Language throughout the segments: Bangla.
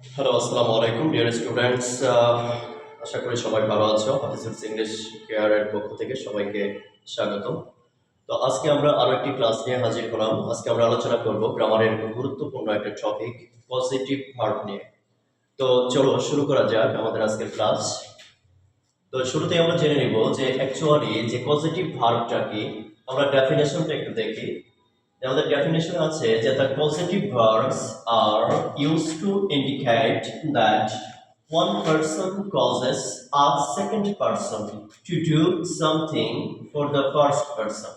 হ্যালো আসসালামু আলাইকুম ডিয়ার স্টুডেন্টস আশা করি সবাই ভালো আছো। হাফিজুল ইংলিশ কেয়ারের পক্ষ থেকে সবাইকে স্বাগত তো আজকে আমরা আরও একটি ক্লাস নিয়ে হাজির হলাম। আজকে আমরা আলোচনা করব গ্রামারের গুরুত্বপূর্ণ একটা টপিক পজিটিভ ভার্ব নিয়ে। তো চলো শুরু করা যাক আমাদের আজকের ক্লাস তো শুরুতে আমরা জেনে নিব যে অ্যাকচুয়ালি যে পজিটিভ ভার্বটা কি, আমরা ডেফিনেশনটা একটু দেখি। আমাদের ডেফিনেশন আছে যে the positive verbs are used to indicate that one person causes a second person to do something for the first person.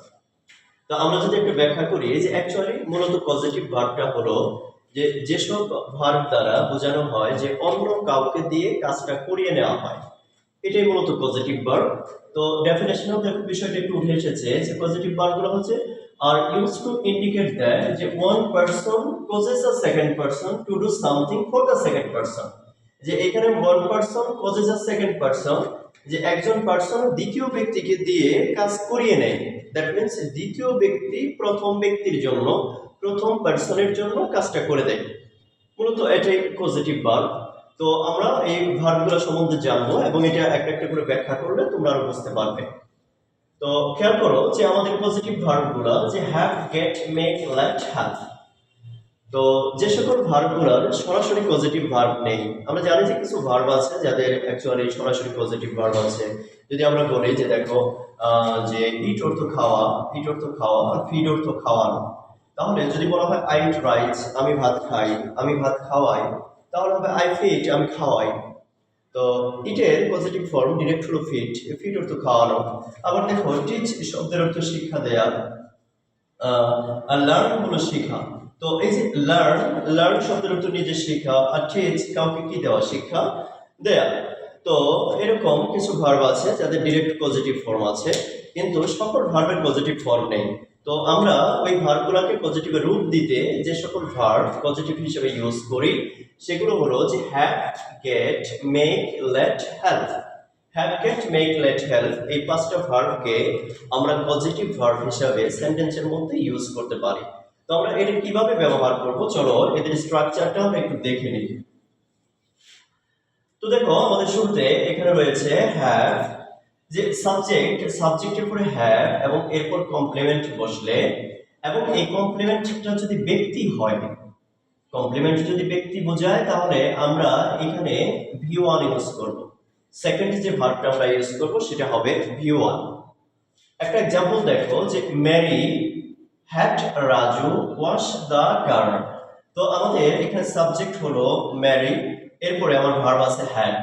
তো আমরা যদি একটু ব্যাখ্যা করি যে অ্যাকচুয়ালি মূলত পজিটিভ ভার্বটা হলো যে যেসব ভার্ব দ্বারা বোঝানো হয় যে অন্য কাউকে দিয়ে কাজটা করিয়ে নেওয়া হয়, এটাই মূলত পজিটিভ ভার্ব তো ডেফিনেশনাল বিষয়টা একটু উঠে এসেছে যে পজিটিভ ভার্বগুলো হচ্ছে are used to indicate that যে one person causes a second person to do something for the second person. যে এখানে one person causes a second person, যে একজন পার্সন দ্বিতীয় ব্যক্তিকে দিয়ে কাজ করিয়ে নেয়। দ্যাট মিন্স দ্বিতীয় ব্যক্তি প্রথম ব্যক্তির জন্য, প্রথম পার্সনের জন্য কাজটা করে দেয়। মূলত এটাই পজিটিভ ভার্ব তো আমরা এই ভার্বগুলো সম্বন্ধে জানব এবং এটা একটা একটা করে ব্যাখ্যা করলে তোমরা আরও বুঝতে পারবে। তো খেয়াল করো যে আমাদের পজিটিভ ভার্বগুলো যে have get make let have তো যে সকল ভার্বগুলোর সরাসরি পজিটিভ ভার্ব নেই, আমরা জানি যে কিছু ভার্ব আছে যাদের অ্যাকচুয়ালি সরাসরি পজিটিভ ভার্ব আছে। যদি আমরা বলি যে দেখো যে ইট অর্থ খাওয়া ইট অর্থ খাওয়া আর ফিড অর্থ খাওয়ানো। তাহলে যদি বলা হয় আই ইট রাইস আমি ভাত খাই, আমি ভাত খাওয়াই, তাহলে হবে আই ফিট আমি খাওয়াই। তো ইটের পজিটিভ ফর্ম ডিরেক্ট হলো ফিট ফিট অর্থ খাওয়ানো। আবার দেখো টিচ শব্দের অর্থ শিক্ষা দেয়া। আর লার্ন হলো শিক্ষা। তো এই যে লার্ন লার্ন শব্দের অর্থ নিজে শিক্ষা, আর টিচ কাউকে কি দেওয়া? শিক্ষা দেয়া। তো এরকম কিছু ভার্ব আছে যাদের ডিরেক্ট পজিটিভ ফর্ম আছে, কিন্তু সকল ভার্বের পজিটিভ ফর্ম নেই। তো আমরা ওই ভার্বগুলোকে পজিটিভে রূপ দিতে যে সকল ভার্ব পজিটিভ হিসেবে ইউজ করি, সেগুলো হলো যে have get make let help have get make let help এই পাঁচটা ভার্বকে আমরা পজিটিভ ভার্ব হিসাবে সেন্টেন্সের মধ্যে ইউজ করতে পারি। তো আমরা এটা কীভাবে ব্যবহার করব? চলো এদের স্ট্রাকচারটা আমরা একটু দেখে নিই। তো দেখো, আমাদের শুরুতে এখানে রয়েছে হ্যাভ যে সাবজেক্ট সাবজেক্টের পরে হ্যাভ এবং এরপর কমপ্লিমেন্ট বসলে এবং এই কমপ্লিমেন্টটা যদি ব্যক্তি হয় কমপ্লিমেন্ট যদি ব্যক্তি বোঝায়, তাহলে আমরা এখানে ভি ওয়ান ইউজ করব। সেকেন্ড যে ভার্বটা আমরা ইউজ করব, সেটা হবে ভি ওয়ান একটা এক্সাম্পল দেখো যে Mary had Raju wash the car তো আমাদের এখানে সাবজেক্ট হলো ম্যারি এরপরে আমার ভার্ব আছে হ্যাড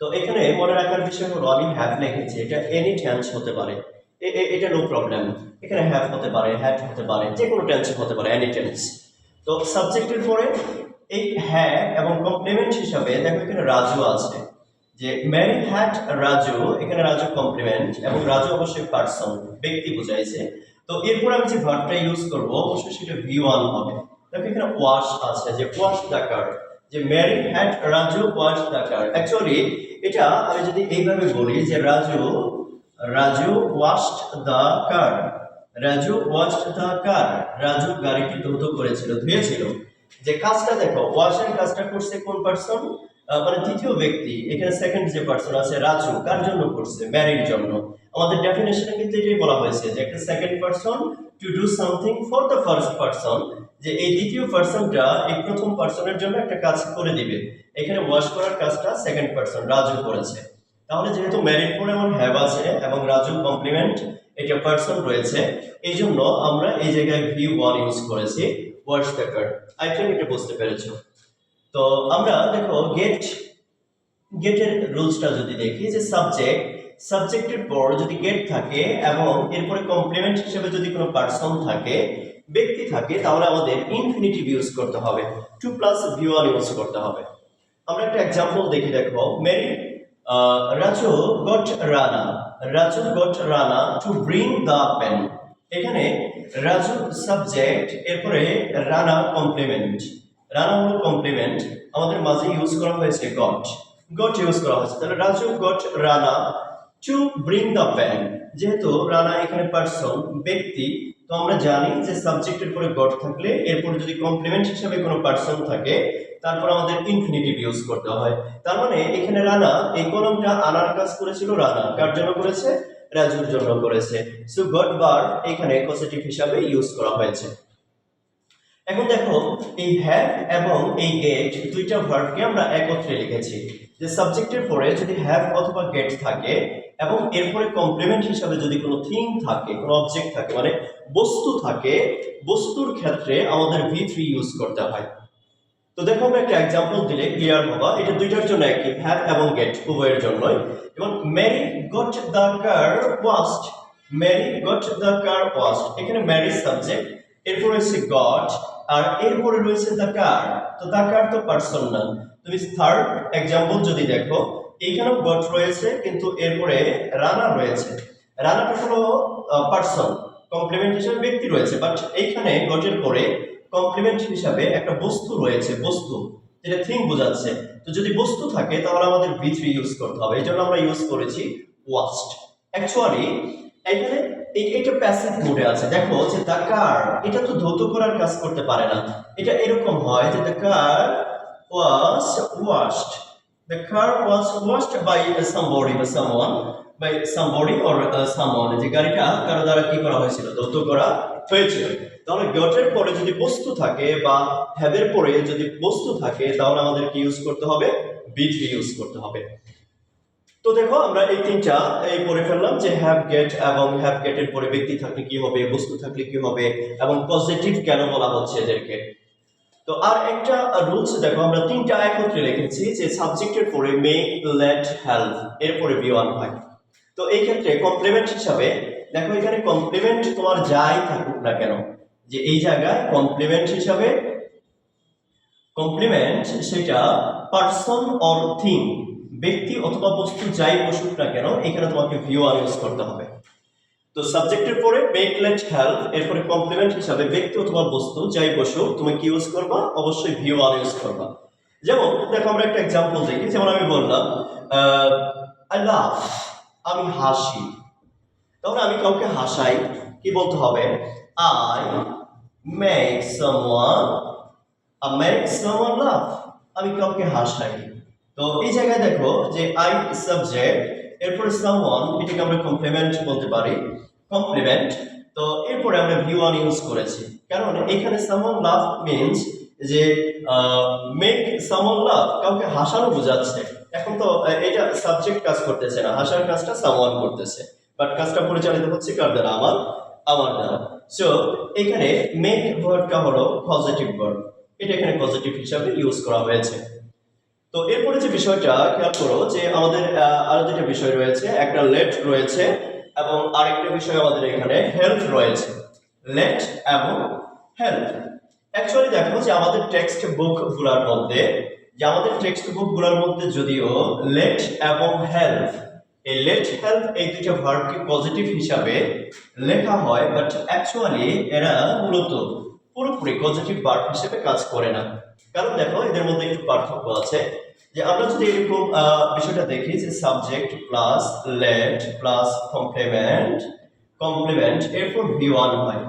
তো এখানে মনে রাখার বিষয় হলো, আমি হ্যাভ লিখেছি এটা এনি টেন্স হতে পারে। এটা নো প্রবলেম এখানে হ্যাভ হতে পারে হ্যাড হতে পারে যে কোনো টেন্স হতে পারে এনি টেন্স তো সাবজেক্টের পরে এই হ্যাঁ এবং কমপ্লিমেন্ট হিসাবে দেখো এখানে রাজু আছে। যে ম্যারি হ্যাড রাজু, এখানে রাজু কমপ্লিমেন্ট এবং রাজু অবশ্যই পার্সন ব্যক্তি বোঝাইছে। তো এরপর আমি যে ভার্বটা ইউজ করব, অবশ্যই সেটা ভি ওয়ান হবে। দেখো এখানে ওয়াশ আছে, যে ওয়াশ দ্য কার যে Mary had Raju wash the car actually এটা আমি যদি এইভাবে বলি যে Raju Raju washed the car Raju washed the car Raju গাড়িটি ধৌত করেছিল, ধুয়েছিল। যে কাজটা দেখো ওয়াশের কাজটা করছে কোন পার্সন মানে দ্বিতীয় ব্যক্তি, এখানে সেকেন্ড যে পার্সন আছে, রাজু, কার জন্য করছে? ম্যারির জন্য। আমাদের ডেফিনেশনে কিন্তু এটাই বলা হয়েছে যে একটা second person to do something for the first person যে এই দ্বিতীয় পার্সনটা এই প্রথম পার্সনের জন্য একটা কাজ করে দিবে। এখানে ওয়াশ করার কাজটা সেকেন্ড পার্সন রাজু করেছে। তাহলে যেহেতু ম্যারিড পরে আমার হ্যাভ আছে এবং রাজু কমপ্লিমেন্ট এটা পার্সন রয়েছে এই জন্য আমরা এই জায়গায় ভি ওয়ান ইউজ করেছি ওয়াশ কার্ড আই থিঙ্ক এটা বুঝতে পেরেছ। তো আমরা দেখো গেট গেটের রুলসটা যদি দেখি, যে সাবজেক্ট সাবজেক্টের পর যদি গেট থাকে এবং এরপরে কমপ্লিমেন্ট হিসেবে যদি কোনো পার্সন থাকে, ব্যক্তি থাকে, তাহলে আমাদের ইনফিনিটিভ ইউজ করতে হবে। To plus V one use করতে হবে। আমরা একটা এক্সাম্পল দেখি, দেখো Mary Raju got Rana Raju got Rana to bring the pen এখানে রাজু সাবজেক্ট এরপরে রানা কমপ্লিমেন্ট রানা হলো কমপ্লিমেন্ট আমাদের মাঝে ইউজ করা হয়েছে গট গট ইউজ করা হয়েছে। তাহলে Raju got Rana to bring the pen যেহেতু রানা এখানে পার্সন ব্যক্তি, তো আমরা জানি যে সাবজেক্টের পরে গট থাকলে এরপরে যদি কমপ্লিমেন্ট হিসাবে কোনো পার্সন থাকে, তারপর আমাদের ইনফিনিটিভ ইউজ করতে হয়। তার মানে এখানে রানা এই কলমটা আনার কাজ করেছিল রানা। কার জন্য করেছে? রাজুর জন্য করেছে। সো গট বার এখানে পজিটিভ হিসাবে ইউজ করা হয়েছে। এখন দেখো, এই হ্যাভ এবং এই গেট দুইটা ভার্বকে আমরা একত্রে লিখেছি। যে সাবজেক্টের পরে যদি হ্যাভ অথবা গেট থাকে এবং এরপরে কমপ্লিমেন্ট হিসাবে যদি কোনো থিং থাকে, কোনো অবজেক্ট থাকে মানে বস্তু থাকে, বস্তুর ক্ষেত্রে আমাদের ভি থ্রি ইউজ করতে হয়। তো দেখো আমরা একটা এক্সাম্পল দিলে ক্লিয়ার হবা। এটা দুইটার জন্য একই হ্যাভ এবং গেট উভয়ের জন্যই। এবং Mary got the car washed Mary got the car washed এখানে ম্যারি সাবজেক্ট এরপর রয়েছে গড, আর এরপরে রয়েছে দ্য কার তো দ্য কার তো পার্সন না তুমি থার্ড এক্সাম্পল যদি দেখো, এইখানেও গড রয়েছে, কিন্তু এরপরে রানা রয়েছে। রানাটা হলো পার্সন কমপ্লিমেন্ট হিসেবে ব্যক্তি রয়েছে বাট এইখানে গটের পরে কমপ্লিমেন্ট হিসাবে একটা বস্তু রয়েছে, বস্তু, যেটা থিং বোঝাচ্ছে। তো যদি বস্তু থাকে, তাহলে আমাদের ভি থ্রি ইউজ করতে হবে। এই জন্য আমরা ইউজ করেছি ওয়াস্ট অ্যাকচুয়ালি এখানে এটা প্যাসিভ মোডে আছে। দেখো যে দ্য কার এটা তো ধৌত করার কাজ করতে পারে না। এটা এরকম হয় যে the car was washed the car was washed by বা বাই অর সামওয়ান যে গাড়িটা কারও দ্বারা কি করা হয়েছিল? ধৌত করা হয়েছিল। তাহলে গটের পরে যদি বস্তু থাকে বা হ্যাভের পরে যদি বস্তু থাকে, তাহলে আমাদের কি ইউজ করতে হবে বি ইউজ করতে হবে। তো দেখো, আমরা এই তিনটা, এই পড়ে ফেললাম যে হ্যাভ গেট এবং হ্যাভ গেটের পরে ব্যক্তি থাকলে কি হবে, বস্তু থাকলে কি হবে, এবং পজিটিভ কেন বলা হচ্ছে এদেরকে? তো আর একটা রুলস দেখো, আমরা তিনটা একত্রে লিখেছি যে সাবজেক্টের পরে মে লেট হেল্প এরপরে বি ওয়ান হয়। তো এই ক্ষেত্রে কমপ্লিমেন্ট হিসাবে, দেখো এখানে কমপ্লিমেন্ট তোমার যাই থাকুক না কেন, যে এই জায়গায় কমপ্লিমেন্ট হিসাবে কমপ্লিমেন্ট সেটা পার্সন অর থিং ব্যক্তি অথবা বস্তু যাই বসুক না কেন, এখানে তোমাকে ভিউ ইউজ করতে হবে। তো সাবজেক্টের পরে মেক লেট হেল্প এরপরে কমপ্লিমেন্ট হিসাবে ব্যক্তি অথবা বস্তু যাই বসুক, তুমি কি ইউজ করবা? অবশ্যই ভিউ ইউজ করবা। যেমন, দেখো আমরা একটা এক্সাম্পল দেখি, যেমন আমি বললাম আই লাভ আমি হাসি। তখন আমি কাউকে হাসাই, কি বলতে হবে? I make someone uh make someone laugh আমি কাউকে হাসাই। তো এই জায়গায় দেখো যে আই সাবজেক্ট এরপরে সামওয়ান এটাকে আমরা কমপ্লিমেন্ট বলতে পারি কমপ্লিমেন্ট তো এরপরে আমরা ভিউ অন ইউজ করেছি। কারণ এখানে সামওয়ান লাভ মিনস যে মেক সামওয়ান লাভ কাউকে হাসানো বোঝাচ্ছে। এখন তো এটা সাবজেক্ট কাজ করতেছে না, হাসার কাজটা সামওয়ান করতেছে। বাট কাজটা পরিচালিত হচ্ছে কার দ্বারা? আমার আমার দ্বারা। সো এখানে মেক ভার্বটা হলো পজিটিভ ভার্ব এটা এখানে পজিটিভ হিসাবে ইউজ করা হয়েছে। তো এরপরে যে বিষয়টা, খেয়াল করো যে আমাদের আরও দুটো বিষয় রয়েছে। একটা লেট রয়েছে এবং আরেকটা বিষয় আমাদের এখানে হেল্প রয়েছে। লেট এবং হেল্প অ্যাকচুয়ালি দেখো যে আমাদের টেক্সট বুকগুলার মধ্যে, যে আমাদের টেক্সট বুকগুলার মধ্যে যদিও লেট এবং হেল্প এই লেট হেল্প এই দুইটা ভার্বকে পজিটিভ হিসাবে লেখা হয় বাট অ্যাকচুয়ালি এরা মূলত পুরোপুরি পজিটিভ ভার্ব হিসেবে কাজ করে না। কারণ দেখো এদের মধ্যে একটু পার্থক্য আছে। যে আমরা যদি এরকম বিষয়টা দেখি যে subject plus let plus complement complement এরপর ভি ওয়ান হয়।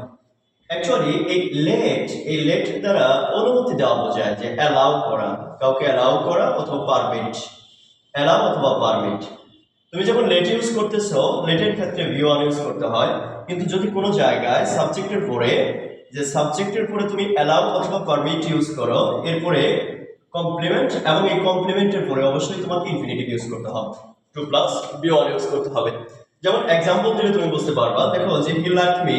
অ্যাকচুয়ালি এই লেট এই লেট দ্বারা অনুমতি দেওয়া বোঝায় যে অ্যালাউ করা, কাউকে অ্যালাউ করা অথবা পারমিট অ্যালাউ অথবা পারমিট তুমি যখন লেট ইউজ করতেছো লেটের ক্ষেত্রে ভি ওয়ান ইউজ করতে হয়, কিন্তু যদি কোনো জায়গায় সাবজেক্টের পরে, যে সাবজেক্টের পরে তুমি অ্যালাউ অথবা পারমিট ইউজ করো, এরপরে কমপ্লিমেন্ট এবং এই কমপ্লিমেন্টের পরে অবশ্যই তোমাকে ইনফিনিটিভ ইউজ করতে হবে। To plus V all use করতে হবে। যেমন এক্সাম্পল দিলে তুমি বুঝতে পারবা, দেখো যে he let me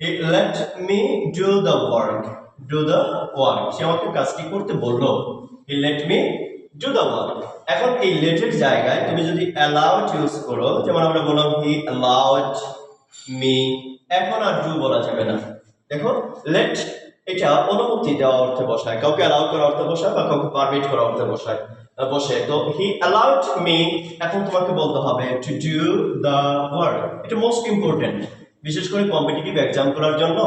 he let me do the work do the work সে আমাকে কাজটি করতে বলল he let me do the work এখন এই লেটের জায়গায় তুমি যদি অ্যালাউড ইউজ করো, যেমন আমরা বললাম হি অ্যালাউড মি এখন আর ডু বলা যাবে না। দেখো লেট এটা অনুমতি দেওয়া অর্থে বসায়। কাউকে অ্যালাউ করা অর্থে বসায় বা কাউকে পারমিট করা অর্থে বসায়। বসে। তো হি অ্যালাউড মি এখন তোমাকে বলতে হবে টু ডু দ্য ওয়ার্ক এটা মোস্ট ইম্পর্টেন্ট বিশেষ করে কম্পিটিটিভ এক্সাম করার জন্য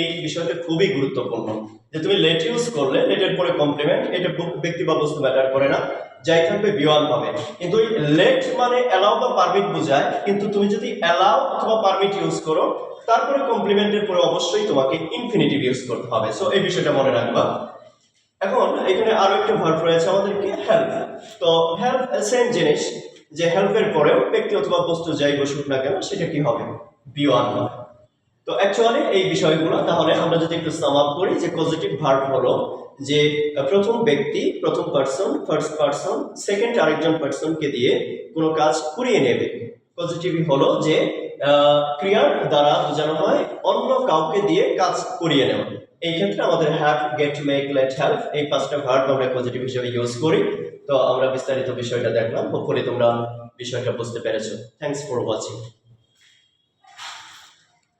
এই বিষয়টা খুবই গুরুত্বপূর্ণ। যে তুমি লেট ইউজ করলে লেটের পরে কমপ্লিমেন্ট এটা ব্যক্তি বা বস্তু ম্যাটার করে না। যাই থাকবে বি ওয়ান হবে। কিন্তু লেট মানে অ্যালাউ বা পারমিট বোঝায়। কিন্তু তুমি যদি অ্যালাউ অথবা পারমিট ইউজ করো তারপরে কমপ্লিমেন্টের পরে অবশ্যই তোমাকে ইনফিনিটিভ ইউজ করতে হবে। সো এই বিষয়টা মনে রাখবা। এখন এখানে আরও একটা ভার্ব রয়েছে আমাদেরকে হেল্প তো হেল্প সেম জিনিস, যে হেল্পের পরেও ব্যক্তি অথবা বস্তু যাই বসুক না কেন, সেটা কি হবে? বি ওয়ান হবে। তো অ্যাকচুয়ালি এই বিষয়গুলো, তাহলে আমরা যদি একটু সাম আপ করি, যে পজিটিভ ভার্ব হলো যে, প্রথম ব্যক্তি, প্রথম পার্সন ফার্স্ট পার্সন সেকেন্ড আরেকজন পার্সনকে দিয়ে কোনো কাজ করিয়ে নেবে। পজিটিভ হলো যে ক্রিয়ার দ্বারা বোঝানো হয় অন্য কাউকে দিয়ে কাজ করিয়ে নেওয়া। এই ক্ষেত্রে আমাদের have get make let help এই পাঁচটা ভার্ব আমরা পজিটিভ হিসেবে ইউজ করি। তো আমরা বিস্তারিত বিষয়টা দেখলাম। হোপফুলি তোমরা বিষয়টা বুঝতে পেরেছ। Thanks for watching